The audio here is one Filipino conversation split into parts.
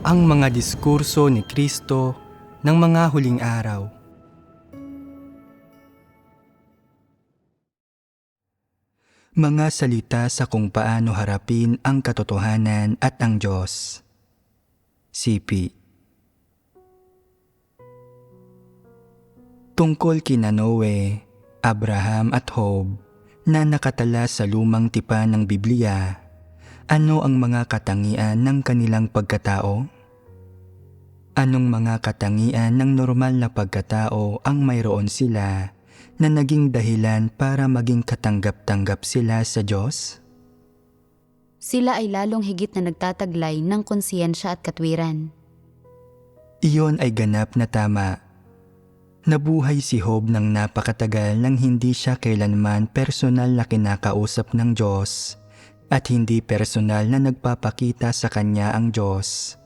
ang mga diskurso ni Kristo ng mga huling araw. Mga salita sa kung paano harapin ang katotohanan at ang Diyos. CP Tungkol kina Noe, Abraham at Job na nakatala sa lumang tipan ng Biblia, ano ang mga katangian ng kanilang pagkatao? Anong mga katangian ng normal na pagkatao ang mayroon sila na naging dahilan para maging katanggap-tanggap sila sa Diyos? Sila ay lalong higit na nagtataglay ng konsiyensya at katwiran. Iyon ay ganap na tama. Nabuhay si Job ng napakatagal nang hindi siya kailanman personal na kinakausap ng Diyos at hindi personal na nagpapakita sa kanya ang Diyos.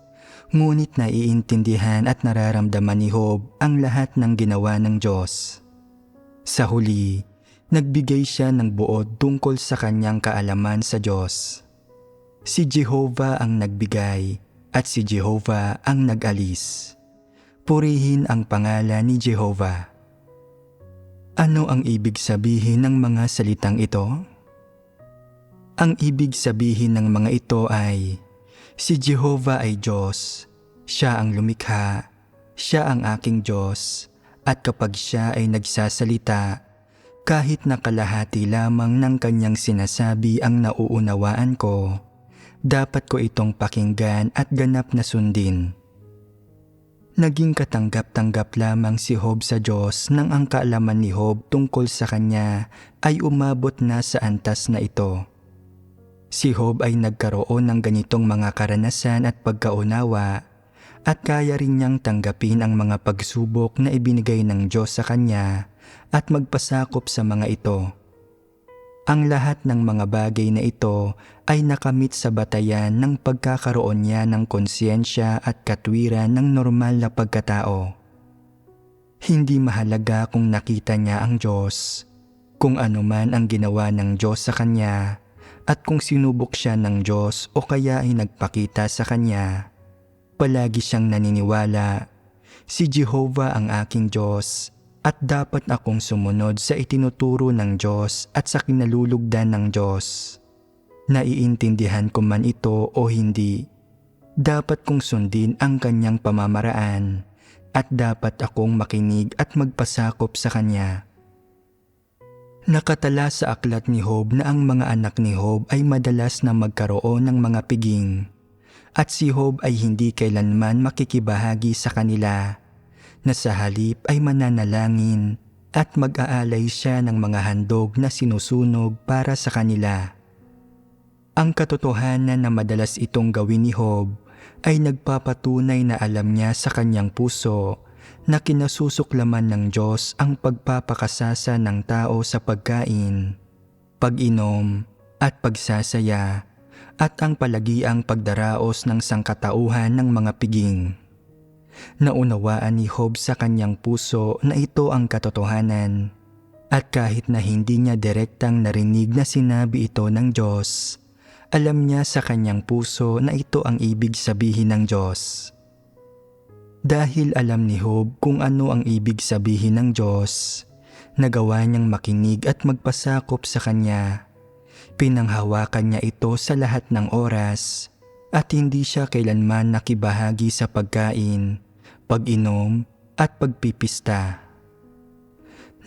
Ngunit naiintindihan at nararamdaman ni Job ang lahat ng ginawa ng Diyos. Sa huli, nagbigay siya ng buod tungkol sa kanyang kaalaman sa Diyos. Si Jehovah ang nagbigay at si Jehovah ang nag-alis. Purihin ang pangalan ni Jehovah. Ano ang ibig sabihin ng mga salitang ito? Ang ibig sabihin ng mga ito ay, si Jehovah ay Diyos, siya ang lumikha, siya ang aking Diyos, at kapag siya ay nagsasalita, kahit nakalahati lamang ng kanyang sinasabi ang nauunawaan ko, dapat ko itong pakinggan at ganap na sundin. Naging katanggap-tanggap lamang si Job sa Diyos nang ang kaalaman ni Job tungkol sa kanya ay umabot na sa antas na ito. Si Job ay nagkaroon ng ganitong mga karanasan at pagkaunawa at kaya rin niyang tanggapin ang mga pagsubok na ibinigay ng Diyos sa kanya at magpasakop sa mga ito. Ang lahat ng mga bagay na ito ay nakamit sa batayan ng pagkakaroon niya ng konsyensya at katwiran ng normal na pagkatao. Hindi mahalaga kung nakita niya ang Diyos, kung ano man ang ginawa ng Diyos sa kanya, at kung sinubok siya ng Diyos o kaya ay nagpakita sa kanya. Palagi siyang naniniwala, si Jehovah ang aking Diyos at dapat akong sumunod sa itinuturo ng Diyos at sa kinalulugdan ng Diyos. Naiintindihan ko man ito o hindi, dapat kong sundin ang kanyang pamamaraan at dapat akong makinig at magpasakop sa kanya. Nakatala sa aklat ni Job na ang mga anak ni Job ay madalas na magkaroon ng mga piging at si Job ay hindi kailanman makikibahagi sa kanila na sa halip ay mananalangin at mag-aalay siya ng mga handog na sinusunog para sa kanila. Ang katotohanan na madalas itong gawin ni Job ay nagpapatunay na alam niya sa kanyang puso na kinasusuklaman ng Diyos ang pagpapakasasa ng tao sa pagkain, pag-inom at pagsasaya at ang palagiang pagdaraos ng sangkatauhan ng mga piging. Naunawaan ni Job sa kanyang puso na ito ang katotohanan. At kahit na hindi niya direktang narinig na sinabi ito ng Diyos, alam niya sa kanyang puso na ito ang ibig sabihin ng Diyos. Dahil alam ni Job kung ano ang ibig sabihin ng Diyos, nagawa niyang makinig at magpasakop sa Kanya. Pinanghawakan niya ito sa lahat ng oras at hindi siya kailanman nakibahagi sa pagkain pag-inom at pagpipista.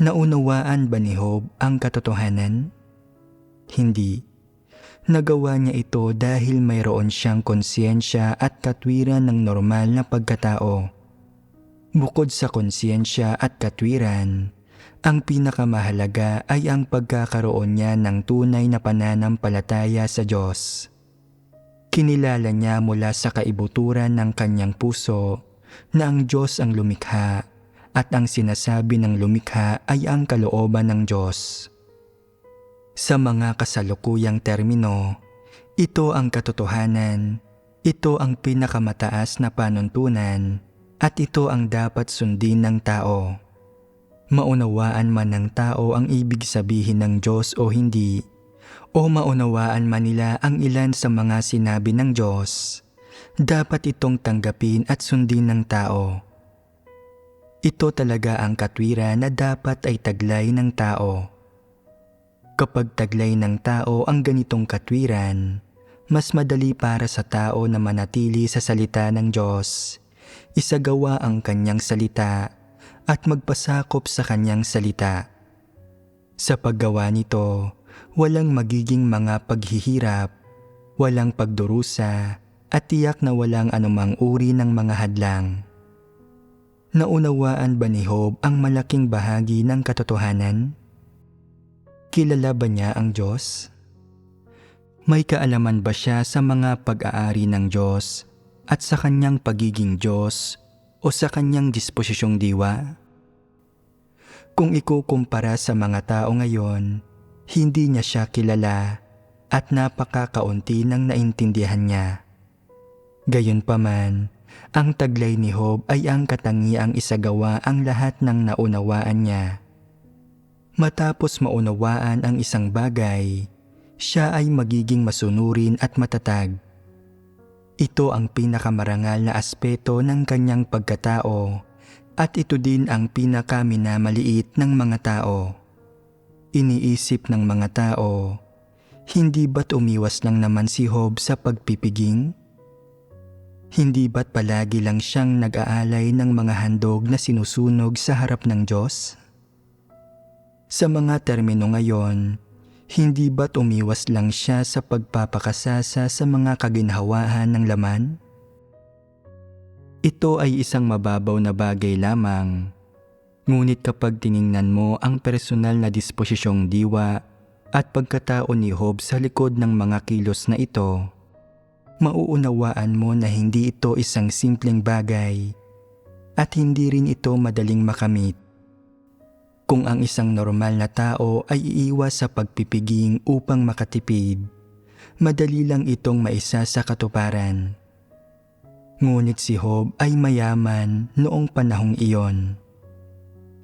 Naunawaan ba ni Job ang katotohanan? Hindi. Nagawa niya ito dahil mayroon siyang konsyensya at katwiran ng normal na pagkatao. Bukod sa konsyensya at katwiran, ang pinakamahalaga ay ang pagkakaroon niya ng tunay na pananampalataya sa Diyos. Kinilala niya mula sa kaibuturan ng kanyang puso na ang Diyos ang lumikha at ang sinasabi ng lumikha ay ang kalooban ng Diyos. Sa mga kasalukuyang termino, ito ang katotohanan, ito ang pinakamataas na panuntunan, at ito ang dapat sundin ng tao. Maunawaan man ng tao ang ibig sabihin ng Diyos o hindi, o maunawaan man nila ang ilan sa mga sinabi ng Diyos, dapat itong tanggapin at sundin ng tao. Ito talaga ang katwiran na dapat ay taglay ng tao. Kapag taglay ng tao ang ganitong katwiran, mas madali para sa tao na manatili sa salita ng Diyos, isagawa ang kanyang salita at magpasakop sa kanyang salita. Sa paggawa nito, walang magiging mga paghihirap, walang pagdurusa, at tiyak na walang anumang uri ng mga hadlang. Naunawaan ba ni Job ang malaking bahagi ng katotohanan? Kilala ba niya ang Diyos? May kaalaman ba siya sa mga pag-aari ng Diyos at sa kanyang pagiging Diyos o sa kanyang disposisyong diwa? Kung ikukumpara sa mga tao ngayon, hindi niya siya kilala at napakakaunti ng naintindihan niya. Gayunpaman, ang taglay ni Job ay ang katangiang isagawa ang lahat ng naunawaan niya. Matapos maunawaan ang isang bagay, siya ay magiging masunurin at matatag. Ito ang pinakamarangal na aspeto ng kanyang pagkatao at ito din ang pinakaminamaliit ng mga tao. Iniisip ng mga tao, hindi ba't umiwas lang naman si Job sa pagpipiging? Hindi ba't palagi lang siyang nag-aalay ng mga handog na sinusunog sa harap ng Diyos? Sa mga termino ngayon, hindi ba't umiwas lang siya sa pagpapakasasa sa mga kaginhawahan ng laman? Ito ay isang mababaw na bagay lamang. Ngunit kapag tiningnan mo ang personal na disposisyong diwa at pagkatao ni Job sa likod ng mga kilos na ito, mauunawaan mo na hindi ito isang simpleng bagay at hindi rin ito madaling makamit. Kung ang isang normal na tao ay iiwas sa pagpipiging upang makatipid, madali lang itong maisa sa katuparan. Ngunit si Job ay mayaman noong panahong iyon.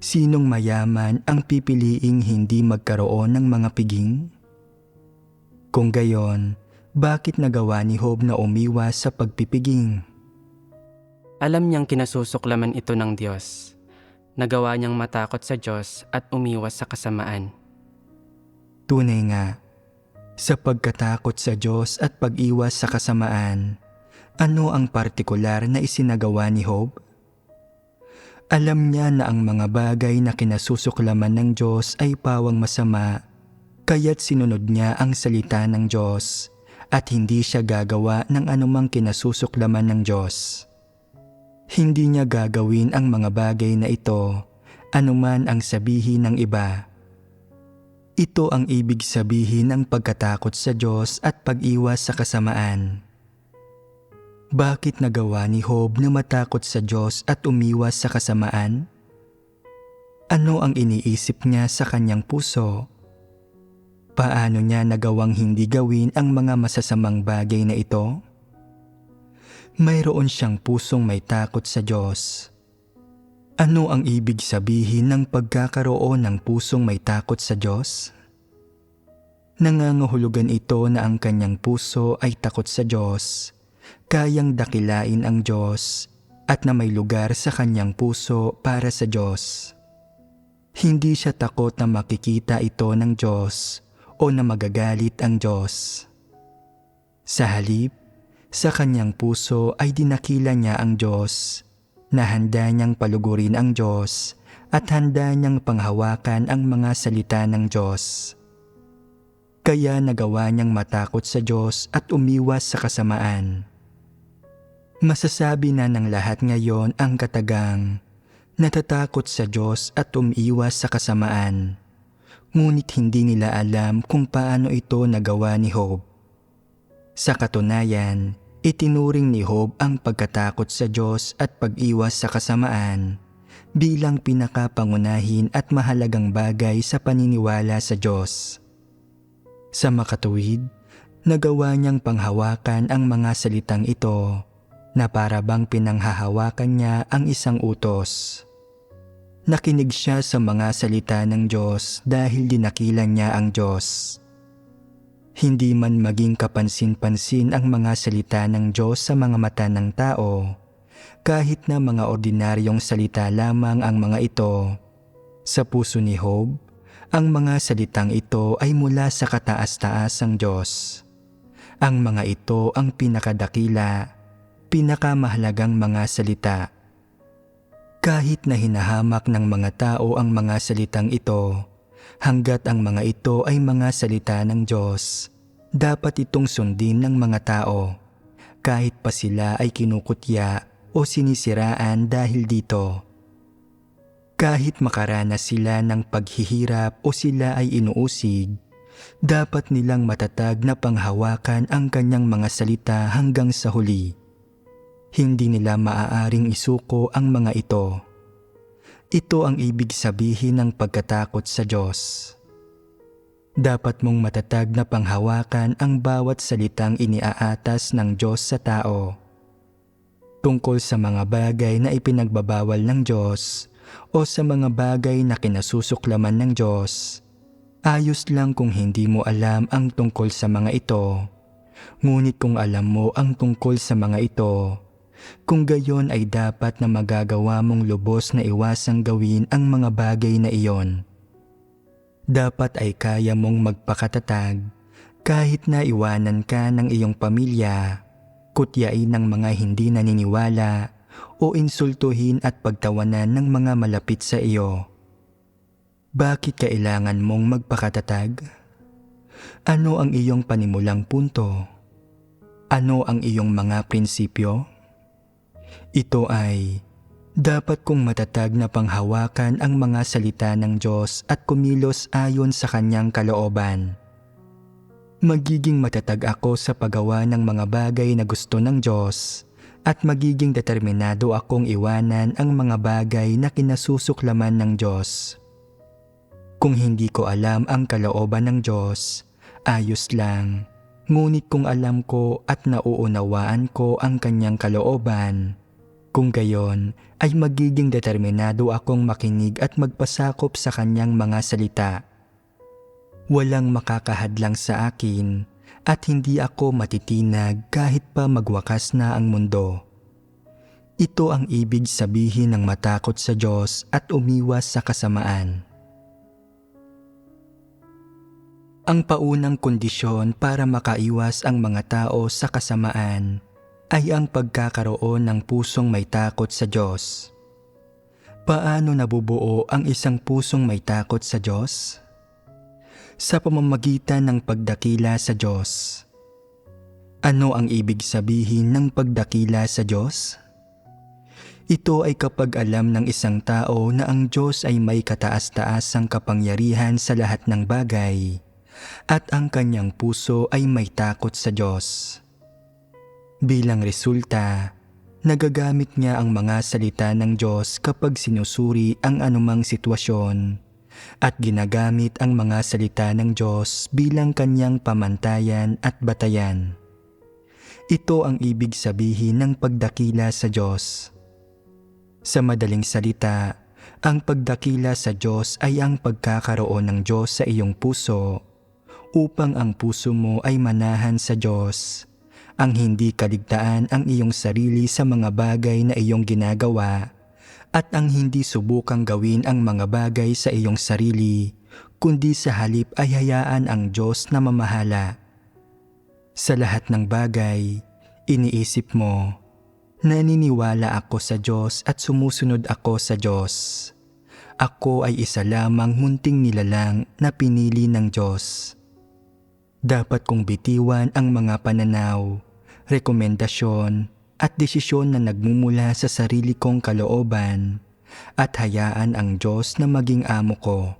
Sinong mayaman ang pipiliing hindi magkaroon ng mga piging? Kung gayon, bakit nagawa ni Job na umiwas sa pagpipiging? Alam niyang kinasusuklaman ito ng Diyos. Nagawa niyang matakot sa Diyos at umiwas sa kasamaan. Tunay nga, sa pagkatakot sa Diyos at pag-iwas sa kasamaan, ano ang partikular na isinagawa ni Job? Alam niya na ang mga bagay na kinasusuklaman ng Diyos ay pawang masama, kaya't sinunod niya ang salita ng Diyos at hindi siya gagawa ng anumang kinasusuklaman ng Diyos. Hindi niya gagawin ang mga bagay na ito, anuman ang sabihin ng iba. Ito ang ibig sabihin ng pagkatakot sa Diyos at pag-iwas sa kasamaan. Bakit nagawa ni Job na matakot sa Diyos at umiwas sa kasamaan? Ano ang iniisip niya sa kanyang puso? Paano niya nagawang hindi gawin ang mga masasamang bagay na ito? Mayroon siyang pusong may takot sa Diyos. Ano ang ibig sabihin ng pagkakaroon ng pusong may takot sa Diyos? Nangangahulugan ito na ang kanyang puso ay takot sa Diyos, kayang dakilain ang Diyos at na may lugar sa kanyang puso para sa Diyos. Hindi siya takot na makikita ito ng Diyos o na magagalit ang Diyos. Sa halip, sa kanyang puso ay dinakila niya ang Diyos, na handa niyang palugurin ang Diyos at handa niyang panghawakan ang mga salita ng Diyos. Kaya nagawa niyang matakot sa Diyos at umiwas sa kasamaan. Masasabi na ng lahat ngayon ang katagang, natatakot sa Diyos at umiwas sa kasamaan. Ngunit hindi nila alam kung paano ito nagawa ni Job. Sa katunayan, itinuring ni Job ang pagkatakot sa Diyos at pag-iwas sa kasamaan bilang pinakapangunahin at mahalagang bagay sa paniniwala sa Diyos. Sa makatuwid, nagawa niyang panghawakan ang mga salitang ito na para bang pinanghahawakan niya ang isang utos. Nakinig siya sa mga salita ng Diyos dahil dinakilan niya ang Diyos. Hindi man maging kapansin-pansin ang mga salita ng Diyos sa mga mata ng tao, kahit na mga ordinaryong salita lamang ang mga ito. Sa puso ni Job, ang mga salitang ito ay mula sa kataas-taasang Diyos. Ang mga ito ang pinakadakila, pinakamahalagang mga salita. Kahit na hinahamak ng mga tao ang mga salitang ito, hanggat ang mga ito ay mga salita ng Diyos, dapat itong sundin ng mga tao, kahit pa sila ay kinukutya o sinisiraan dahil dito. Kahit makaranas sila ng paghihirap o sila ay inuusig, dapat nilang matatag na panghawakan ang kanyang mga salita hanggang sa huli. Hindi nila maaaring isuko ang mga ito. Ito ang ibig sabihin ng pagkatakot sa Diyos. Dapat mong matatag na panghawakan ang bawat salitang iniaatas ng Diyos sa tao. Tungkol sa mga bagay na ipinagbabawal ng Diyos o sa mga bagay na kinasusuklaman ng Diyos, ayos lang kung hindi mo alam ang tungkol sa mga ito. Ngunit kung alam mo ang tungkol sa mga ito, kung gayon ay dapat na magagawa mong lubos na iwasang gawin ang mga bagay na iyon dapat ay kaya mong magpakatatag kahit na iwanan ka ng iyong pamilya, kutyain ng mga hindi naniniwala o insultuhin at pagtawanan ng mga malapit sa iyo. Bakit kailangan mong magpakatatag? Ano ang iyong panimulang punto? Ano ang iyong mga prinsipyo? Ito ay dapat kong matatag na panghawakan ang mga salita ng Diyos at kumilos ayon sa kanyang kalooban. Magiging matatag ako sa paggawa ng mga bagay na gusto ng Diyos at magiging determinado akong iwanan ang mga bagay na kinasusuklaman ng Diyos. Kung hindi ko alam ang kalooban ng Diyos, ayos lang. Ngunit kung alam ko at nauunawaan ko ang kanyang kalooban, kung gayon ay magiging determinado akong makinig at magpasakop sa kanyang mga salita. Walang makakahadlang sa akin at hindi ako matitinag kahit pa magwakas na ang mundo. Ito ang ibig sabihin ng matakot sa Diyos at umiwas sa kasamaan. Ang paunang kondisyon para makaiwas ang mga tao sa kasamaan ay ang pagkakaroon ng pusong may takot sa Diyos. Paano nabubuo ang isang pusong may takot sa Diyos? Sa pamamagitan ng pagdakila sa Diyos. Ano ang ibig sabihin ng pagdakila sa Diyos? Ito ay kapag alam ng isang tao na ang Diyos ay may kataas-taasang kapangyarihan sa lahat ng bagay at ang kanyang puso ay may takot sa Diyos. Bilang resulta, nagagamit niya ang mga salita ng Diyos kapag sinusuri ang anumang sitwasyon at ginagamit ang mga salita ng Diyos bilang kanyang pamantayan at batayan. Ito ang ibig sabihin ng pagdakila sa Diyos. Sa madaling salita, ang pagdakila sa Diyos ay ang pagkakaroon ng Diyos sa iyong puso upang ang puso mo ay manahan sa Diyos ang hindi kaligtaan ang iyong sarili sa mga bagay na iyong ginagawa at ang hindi subukang gawin ang mga bagay sa iyong sarili, kundi sa halip ay hayaan ang Diyos na mamahala. Sa lahat ng bagay, iniisip mo, naniniwala ako sa Diyos at sumusunod ako sa Diyos. Ako ay isa lamang munting nilalang na pinili ng Diyos. Dapat kong bitiwan ang mga pananaw, rekomendasyon at desisyon na nagmumula sa sarili kong kalooban at hayaan ang Diyos na maging amo ko.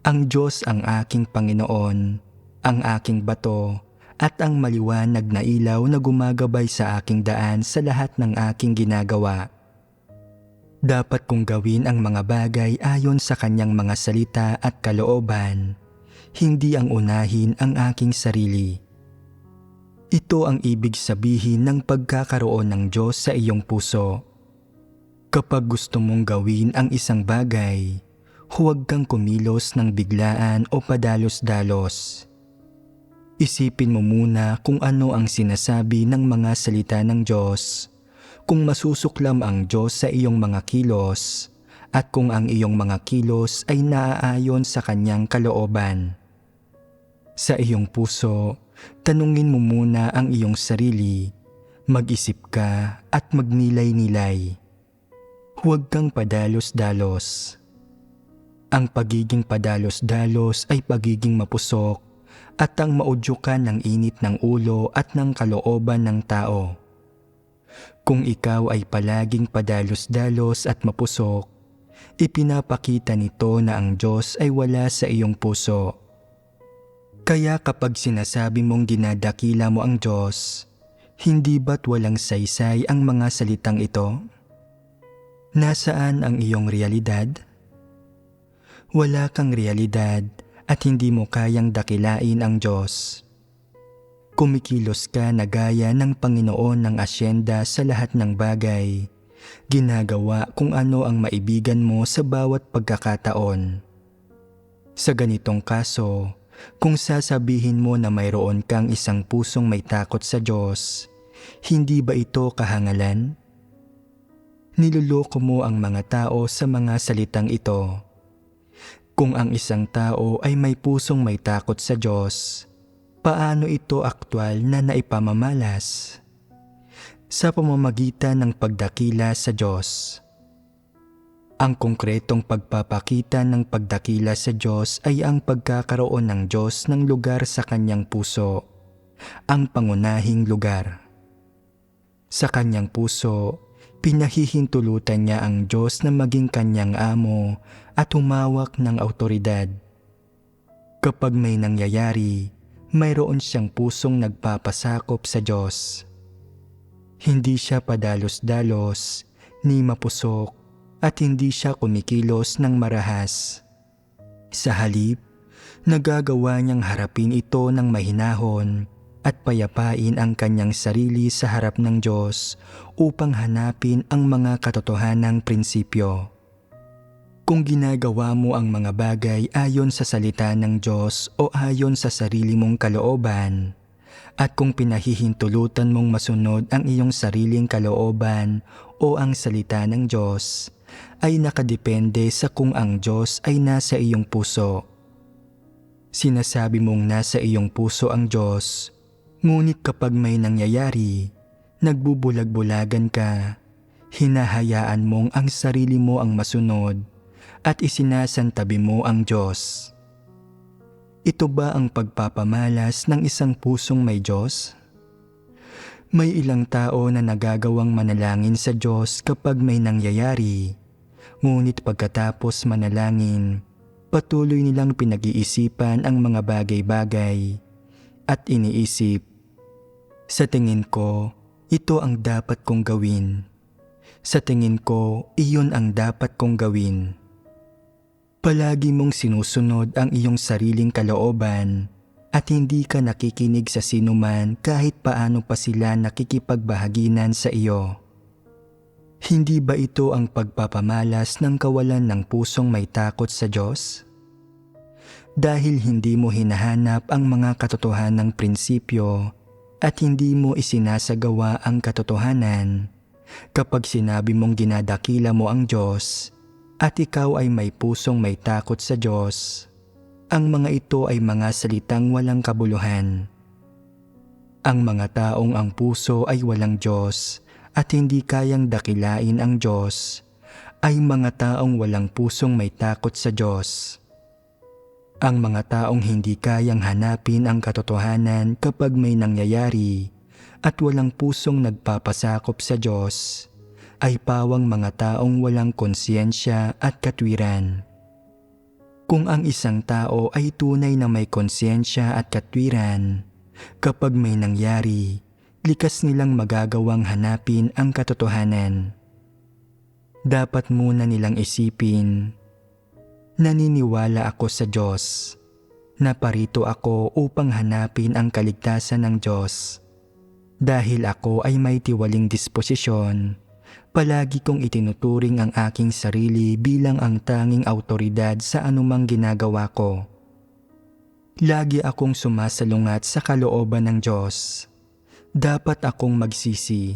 Ang Diyos ang aking Panginoon, ang aking bato at ang maliwanag na ilaw na gumagabay sa aking daan sa lahat ng aking ginagawa. Dapat kong gawin ang mga bagay ayon sa kanyang mga salita at kalooban hindi ang unahin ang aking sarili. Ito ang ibig sabihin ng pagkakaroon ng Diyos sa iyong puso. Kapag gusto mong gawin ang isang bagay, huwag kang kumilos ng biglaan o padalos-dalos. Isipin mo muna kung ano ang sinasabi ng mga salita ng Diyos, kung masusuklam ang Diyos sa iyong mga kilos, at kung ang iyong mga kilos ay naaayon sa kanyang kalooban. Sa iyong puso, tanungin mo muna ang iyong sarili, mag-isip ka at magnilay-nilay. Huwag kang padalos-dalos. Ang pagiging padalos-dalos ay pagiging mapusok at ang maudyukan ng init ng ulo at ng kalooban ng tao. Kung ikaw ay palaging padalos-dalos at mapusok, ipinapakita nito na ang Diyos ay wala sa iyong puso. Kaya kapag sinasabi mong dinadakila mo ang Diyos, hindi ba't walang saysay ang mga salitang ito? Nasaan ang iyong realidad? Wala kang realidad at hindi mo kayang dakilain ang Diyos. Kumikilos ka na gaya ng Panginoon ng asyenda sa lahat ng bagay. Ginagawa kung ano ang maibigan mo sa bawat pagkakataon. Sa ganitong kaso, kung sasabihin mo na mayroon kang isang pusong may takot sa Diyos, hindi ba ito kahangalan? Niluloko mo ang mga tao sa mga salitang ito. Kung ang isang tao ay may pusong may takot sa Diyos, paano ito aktwal na naipamamalas? Sa pamamagitan ng pagdakila sa Diyos. Ang konkretong pagpapakita ng pagdakila sa Diyos ay ang pagkakaroon ng Diyos ng lugar sa kanyang puso, ang pangunahing lugar. Sa kanyang puso, pinahihintulutan niya ang Diyos na maging kanyang amo at humawak ng autoridad. Kapag may nangyayari, mayroon siyang pusong nagpapasakop sa Diyos. Hindi siya padalos-dalos, ni mapusok, at hindi siya kumikilos ng marahas. Sa halip, nagagawa niyang harapin ito ng mahinahon at payapain ang kanyang sarili sa harap ng Diyos upang hanapin ang mga katotohanang prinsipyo. Kung ginagawa mo ang mga bagay ayon sa salita ng Diyos o ayon sa sarili mong kalooban, at kung pinahihintulutan mong masunod ang iyong sariling kalooban o ang salita ng Diyos, ay nakadepende sa kung ang Diyos ay nasa iyong puso. Sinasabi mong nasa iyong puso ang Diyos, ngunit kapag may nangyayari, nagbubulag-bulagan ka, hinahayaan mong ang sarili mo ang masunod at isinasantabi mo ang Diyos. Ito ba ang pagpapamalas ng isang pusong may Diyos? May ilang tao na nagagawang manalangin sa Diyos kapag may nangyayari, ngunit pagkatapos manalangin, patuloy nilang pinag-iisipan ang mga bagay-bagay at iniisip, sa tingin ko, ito ang dapat kong gawin. Sa tingin ko, iyon ang dapat kong gawin. Palagi mong sinusunod ang iyong sariling kalooban at hindi ka nakikinig sa sinuman kahit paano pa sila nakikipagbahaginan sa iyo. Hindi ba ito ang pagpapamalas ng kawalan ng pusong may takot sa Diyos? Dahil hindi mo hinahanap ang mga katotohanang prinsipyo at hindi mo isinasagawa ang katotohanan, kapag sinabi mong ginadakila mo ang Diyos at ikaw ay may pusong may takot sa Diyos, ang mga ito ay mga salitang walang kabuluhan. Ang mga taong ang puso ay walang Diyos at hindi kayang dakilain ang Diyos ay mga taong walang pusong may takot sa Diyos. Ang mga taong hindi kayang hanapin ang katotohanan kapag may nangyayari at walang pusong nagpapasakop sa Diyos ay pawang mga taong walang konsiyensya at katwiran. Kung ang isang tao ay tunay na may konsiyensya at katwiran, kapag may nangyari, likas nilang magagawang hanapin ang katotohanan. Dapat muna nilang isipin, naniniwala ako sa Diyos. Naparito ako upang hanapin ang kaligtasan ng Diyos. Dahil ako ay may tiwaling disposisyon, palagi kong itinuturing ang aking sarili bilang ang tanging autoridad sa anumang ginagawa ko. Lagi akong sumasalungat sa kalooban ng Diyos. Dapat akong magsisi.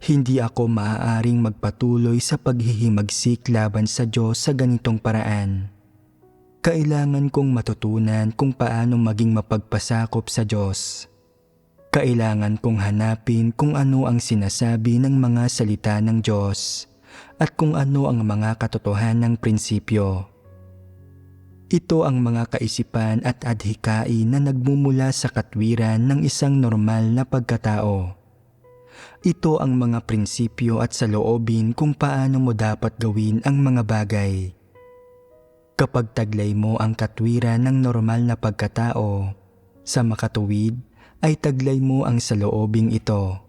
Hindi ako maaaring magpatuloy sa paghihimagsik laban sa Diyos sa ganitong paraan. Kailangan kong matutunan kung paano maging mapagpasakop sa Diyos. Kailangan kong hanapin kung ano ang sinasabi ng mga salita ng Diyos at kung ano ang mga katotohanang prinsipyo. Ito ang mga kaisipan at adhikain na nagmumula sa katwiran ng isang normal na pagkatao. Ito ang mga prinsipyo at saloobin kung paano mo dapat gawin ang mga bagay. Kapag taglay mo ang katwiran ng normal na pagkatao, sa makatuwid ay taglay mo ang saloobing ito.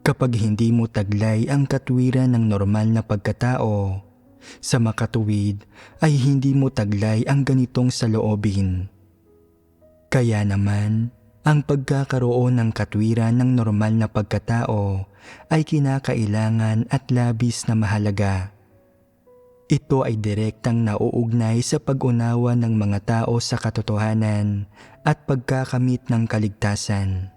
Kapag hindi mo taglay ang katwiran ng normal na pagkatao, sa makatuwid ay hindi mo taglay ang ganitong saloobin. Kaya naman, ang pagkakaroon ng katwiran ng normal na pagkatao ay kinakailangan at labis na mahalaga. Ito ay direktang nauugnay sa pag-unawa ng mga tao sa katotohanan at pagkakamit ng kaligtasan.